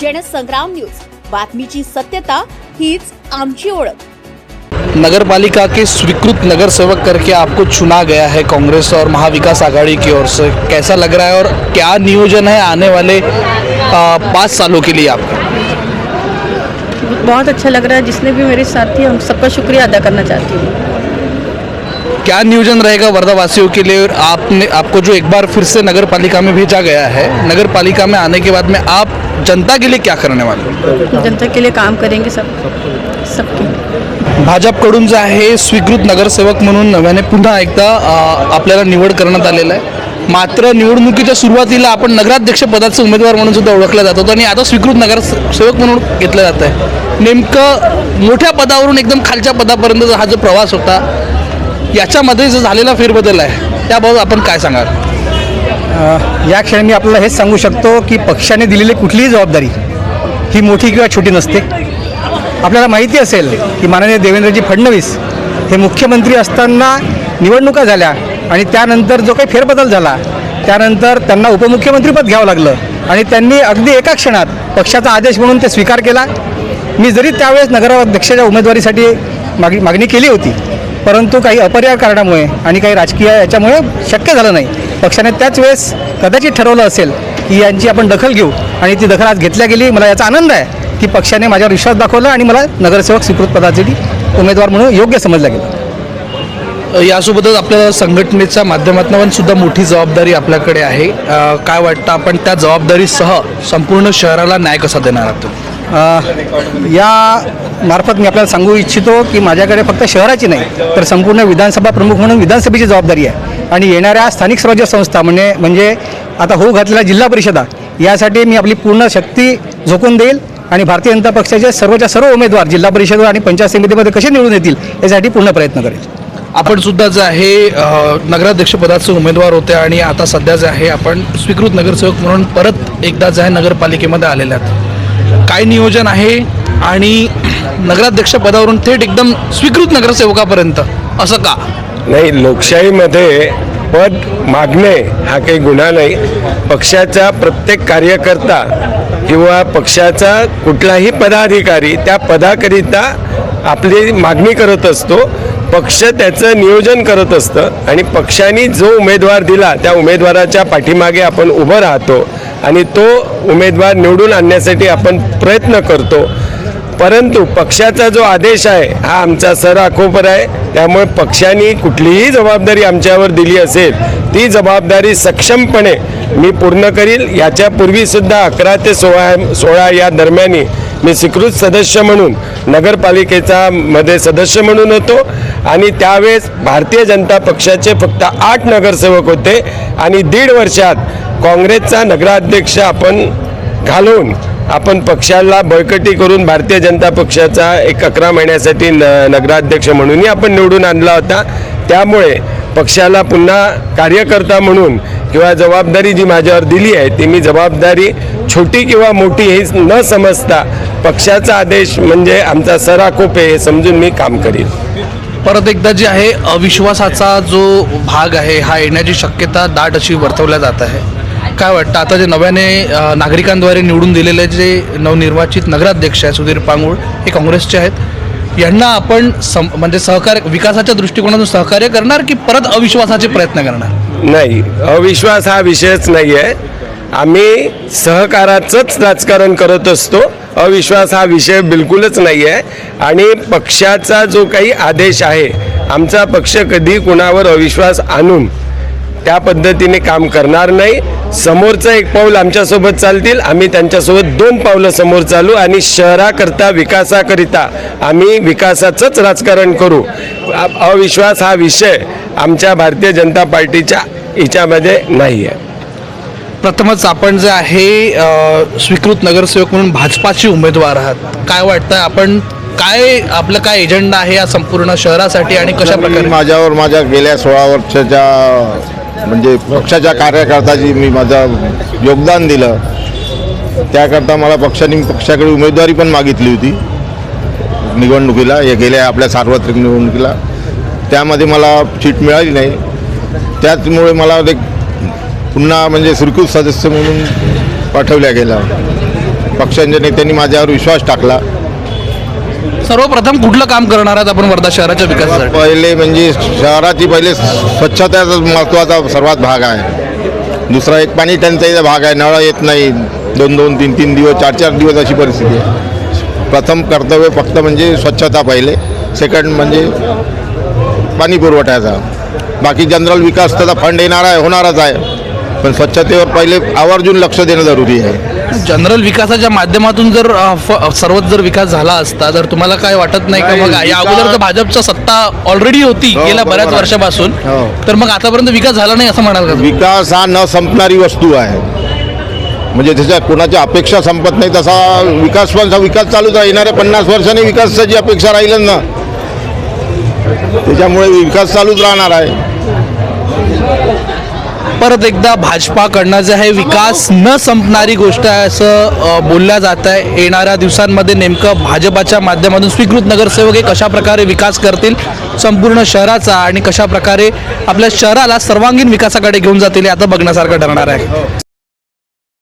Jansangram news. बातमीची सत्यता हीच आमची ओळख. नगर पालिका के स्वीकृत नगर सेवक करके आपको चुना गया है कांग्रेस और महाविकास आघाड़ी की ओर से। कैसा लग रहा है और क्या नियोजन है आने वाले पाँच सालों के लिए आपका? बहुत अच्छा लग रहा है जिसने भी मेरे साथ थी हम सबका शुक्रिया अदा करना चाहती हूँ। क्या नियोजन रहेगा वर्धा वासियों के लिए? और आपने आपको जो एक बार फिर से नगर पालिका में भेजा गया है नगर पालिका में आने के बाद में आप जनता के लिए क्या करने वाले हो? जनता के लिए काम करेंगे सब सबके भाजपकडून जे आहे स्वीकृत नगरसेवक म्हणून नव्याने पुन्हा एकदा आपल्याला निवड करण्यात आलेलं आहे. मात्र निवडणुकीच्या सुरुवातीला आपण नगराध्यक्ष पदाचे उमेदवार म्हणून सुद्धा ओळखलं जात होतं आणि आता स्वीकृत नगरसेवक म्हणून घेतलं जात आहे नेमकं मोठ्या पदावरून एकदम खालच्या पदापर्यंतचा हा जो प्रवास होता याच्यामध्ये जो झालेला फेरबदल आहे त्याबाबत आपण काय सांगाल? या क्षणी मी आपल्याला हेच सांगू शकतो की पक्षाने दिलेली कुठलीही जबाबदारी ही मोठी किंवा छोटी नसते. आपल्याला माहिती असेल की माननीय देवेंद्रजी फडणवीस हे मुख्यमंत्री असताना निवडणुका झाल्या आणि त्यानंतर जो काही फेरबदल झाला त्यानंतर त्यांना उपमुख्यमंत्रीपद घ्यावं लागलं आणि त्यांनी अगदी एका क्षणात पक्षाचा आदेश म्हणून ते स्वीकार केला. मी जरी त्यावेळेस नगराध्यक्षाच्या उमेदवारीसाठी मागणी मागणी केली होती परंतु काही अपर्याय कारणामुळे आणि काही राजकीय याच्यामुळे शक्य झालं नाही. पक्षाने त्याच वेळेस कदाचित ठरवलं असेल की यांची आपण दखल घेऊ आणि ती दखल आज घेतल्या गेली. मला याचा आनंद आहे की पक्षाने माझ्यावर विश्वास दाखवला आणि मला नगरसेवक स्वीकृत पदासाठी उमेदवार म्हणून योग्य समजला गेलं. यासोबतच आपल्या संघटनेच्या माध्यमातून पण सुद्धा मोठी जबाबदारी आपल्याकडे आहे. काय वाटतं आपण त्या जबाबदारीसह संपूर्ण शहराला न्याय कसा देणार आहात या मार्फत मी आपल्याला सांगू इच्छितो की माझ्याकडे फक्त शहराची नाही तर संपूर्ण विधानसभा प्रमुख म्हणून विधानसभेची जबाबदारी आहे. आणि येणाऱ्या स्थानिक स्वराज्य संस्था म्हणजे म्हणजे आता होऊ घातलेल्या जिल्हा परिषदा यासाठी मी आपली पूर्ण शक्ती झोकून देईल आणि भारतीय जनता पक्षाचे सर्वच्या सर्व उमेदवार जिल्हा परिषद आणि पंचायत समितीमध्ये कसे निवडून येतील यासाठी पूर्ण प्रयत्न करेल. आपण सुद्धा जे आहे नगराध्यक्षपदाचे उमेदवार होते आणि आता सध्या जे आहे आपण स्वीकृत नगरसेवक म्हणून परत एकदा जे आहे नगरपालिकेमध्ये आलेले आहेत. काय नियोजन आहे आणि नगराध्यक्ष पदावरून थेट एकदम स्वीकृत नगरसेवकापर्यंत असं का? नाही लोकशाहीमध्ये पद मागणे हा काही गुन्हा नाही. पक्षाचा प्रत्येक कार्यकर्ता किंवा पक्षाचा कुठलाही पदाधिकारी त्या पदाकरिता आपली मागणी करत असतो. पक्ष त्याचं नियोजन करत असतं आणि पक्षाने जो उमेदवार दिला त्या उमेदवाराच्या पाठीमागे आपण उभं राहतो. आणि तो उमेदवार निवडून आणण्यासाठी आपण प्रयत्न करतो. परंतु पक्षाचा जो आदेश आहे हा आमचा सराखोपर आहे. त्यामुळे पक्षाने कुठलीही जबाबदारी आमच्यावर दिली असेल ती जबाबदारी सक्षमपणे मी पूर्ण करील. याच्यापूर्वीसुद्धा अकरा ते सोळा सोळा या दरम्यानी मी स्वीकृत सदस्य म्हणून नगरपालिकेचा मध्ये सदस्य म्हणून होतो. आणि त्यावेळेस भारतीय जनता पक्षाचे फक्त आठ नगरसेवक होते. आणि दीड वर्षात काँग्रेसचा नगराध्यक्ष आपण घालवून आपण पक्षाला बळकटी करून भारतीय जनता पक्षाचा एक अकरा महिन्यासाठी न नगराध्यक्ष म्हणूनही आपण निवडून आणला होता. त्यामुळे पक्षाला पुन्हा कार्यकर्ता म्हणून किंवा जबाबदारी जी माझ्यावर दिली आहे ती मी जबाबदारी छोटी किंवा मोठी हे न समजता पक्षाचा आदेश म्हणजे आमचा सराकोप आहे हे समजून मी काम करीन. परत एकदा जे आहे अविश्वासाचा जो भाग आहे हा येण्याची शक्यता दाट अशी वर्तवल्या जात आहे. काय वाटतं? आता जे नव्याने नागरिकांद्वारे निवडून दिलेले जे नवनिर्वाचित नगराध्यक्ष आहे सुधीर पांगुळ हे काँग्रेसचे आहेत. यांना आपण सम म्हणजे सहकार्य विकासाच्या दृष्टिकोनातून सहकार्य करणार की परत अविश्वासाचे प्रयत्न करणार? नाही अविश्वास हा विषयच नाही आहे आम्ही सहकाराचंच राजकारण करत असतो. अविश्वास हा विषय बिलकुलच नाही आहे आणि पक्षाचा जो काही आदेश आहे आमचा पक्ष कधी कुणावर अविश्वास आणून त्या पद्धतीने काम करणार नाही. समोरचं एक पाऊल आमच्यासोबत चालतील. आम्ही त्यांच्यासोबत दोन पावलं समोर चालू आणि शहराकरता विकासाकरिता आम्ही विकासाचंच राजकारण करू. अविश्वास हा विषय आमच्या भारतीय जनता पार्टीच्या हिच्यामध्ये नाही आहे प्रथमच आपण जे आहे स्वीकृत नगरसेवक म्हणून भाजपाचे उमेदवार आहात. काय वाटतं आपण काय आपलं काय एजेंडा आहे या संपूर्ण शहरासाठी आणि कशा मी प्रकारे? माझ्यावर माझ्या गेल्या सोळा वर्षाच्या म्हणजे पक्षाच्या कार्यकर्त्याची मी माझं योगदान दिलं. त्याकरता मला पक्षाने पक्षाकडे उमेदवारी पण मागितली होती. निवडणुकीला या गेल्या आपल्या सार्वत्रिक निवडणुकीला. त्यामध्ये मला सीट मिळाली नाही. त्याचमुळे मला एक पुन्हा म्हणजे स्वीकृत सदस्य म्हणून पाठवल्या गेला पक्षांच्या नेत्यांनी माझ्यावर विश्वास टाकला. सर्वप्रथम कुठलं काम करणार आहात आपण वर्धा शहराच्या विकासासाठी? पहिले म्हणजे शहराची पहिले स्वच्छतेचा महत्त्वाचा सर्वात भाग आहे. दुसरा एक पाणी टंचाईचा भाग आहे नळ येत नाही. दोन दोन तीन तीन दिवस चार चार दिवस अशी परिस्थिती आहे. प्रथम कर्तव्य फक्त म्हणजे स्वच्छता पहिले. सेकंड म्हणजे पाणी पुरवठ्याचा. बाकी जनरल विकास त्याचा फंड येणार आहे होणारच आहे. पण स्वच्छतेवर पहिले आवर्जून लक्ष देणं जरुरी आहे जनरल विकासाच्या माध्यमातून जर सर्वच जर विकास झाला असता तर तुम्हाला काय वाटत नाही का मग या अगोदर तर भाजपच्या सत्ता ऑलरेडी होती हो, गेल्या बऱ्याच. वर्षापासून हो. तर मग आतापर्यंत विकास झाला नाही असं म्हणाल का? विकास हा न संपणारी वस्तू आहे म्हणजे त्याच्या कोणाच्या अपेक्षा संपत नाही तसा विकास पण विकास चालूच आहे येणाऱ्या पन्नास वर्षांनी विकासाची अपेक्षा राहीलच ना त्याच्यामुळे विकास चालूच राहणार आहे परत एकदा भाजपाकडनं जे आहे विकास न संपणारी गोष्ट आहे असं बोलल्या जात आहे. येणाऱ्या दिवसांमध्ये नेमकं भाजपाच्या माध्यमातून स्वीकृत नगरसेवक हे कशाप्रकारे विकास करतील? संपूर्ण शहराचा आणि कशा प्रकारे आपल्या शहराला सर्वांगीण विकासाकडे घेऊन जातील हे आता बघण्यासारखं ठरणार आहे.